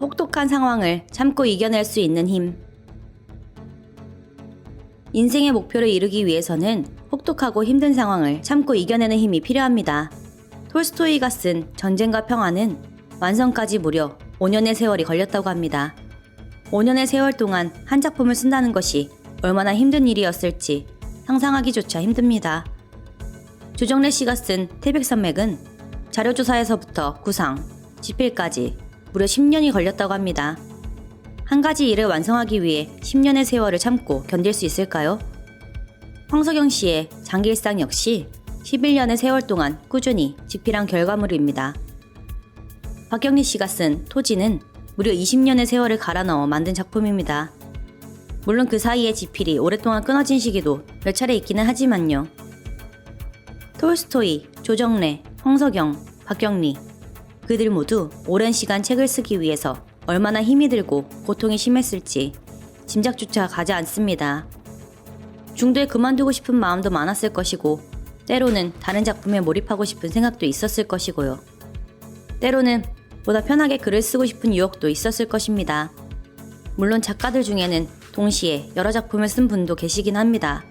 혹독한 상황을 참고 이겨낼 수 있는 힘. 인생의 목표를 이루기 위해서는 혹독하고 힘든 상황을 참고 이겨내는 힘이 필요합니다. 톨스토이가 쓴 전쟁과 평화는 완성까지 무려 5년의 세월이 걸렸다고 합니다. 5년의 세월 동안 한 작품을 쓴다는 것이 얼마나 힘든 일이었을지 상상하기조차 힘듭니다. 조정래 씨가 쓴 태백산맥은 자료조사에서부터 구상, 집필까지 무려 10년이 걸렸다고 합니다. 한 가지 일을 완성하기 위해 10년의 세월을 참고 견딜 수 있을까요? 황석영 씨의 장기일상 역시 11년의 세월 동안 꾸준히 집필한 결과물입니다. 박경리 씨가 쓴 토지는 무려 20년의 세월을 갈아 넣어 만든 작품입니다. 물론 그 사이에 집필이 오랫동안 끊어진 시기도 몇 차례 있기는 하지만요. 톨스토이, 조정래, 황석영, 박경리 그들 모두 오랜 시간 책을 쓰기 위해서 얼마나 힘이 들고 고통이 심했을지 짐작조차 가지 않습니다. 중도에 그만두고 싶은 마음도 많았을 것이고 때로는 다른 작품에 몰입하고 싶은 생각도 있었을 것이고요. 때로는 보다 편하게 글을 쓰고 싶은 유혹도 있었을 것입니다. 물론 작가들 중에는 동시에 여러 작품을 쓴 분도 계시긴 합니다.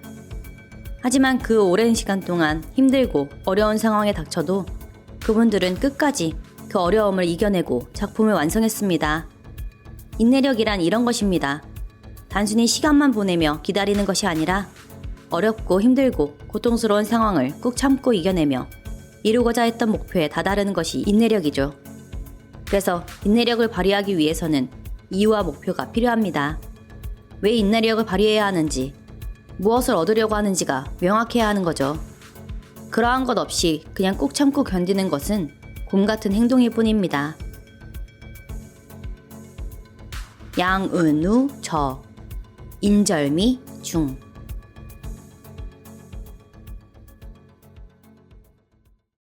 하지만 그 오랜 시간 동안 힘들고 어려운 상황에 닥쳐도 그분들은 끝까지 그 어려움을 이겨내고 작품을 완성했습니다. 인내력이란 이런 것입니다. 단순히 시간만 보내며 기다리는 것이 아니라 어렵고 힘들고 고통스러운 상황을 꾹 참고 이겨내며 이루고자 했던 목표에 다다르는 것이 인내력이죠. 그래서 인내력을 발휘하기 위해서는 이유와 목표가 필요합니다. 왜 인내력을 발휘해야 하는지, 무엇을 얻으려고 하는지가 명확해야 하는 거죠. 그러한 것 없이 그냥 꾹 참고 견디는 것은 곰 같은 행동일 뿐입니다. 양은우 저 인절미 중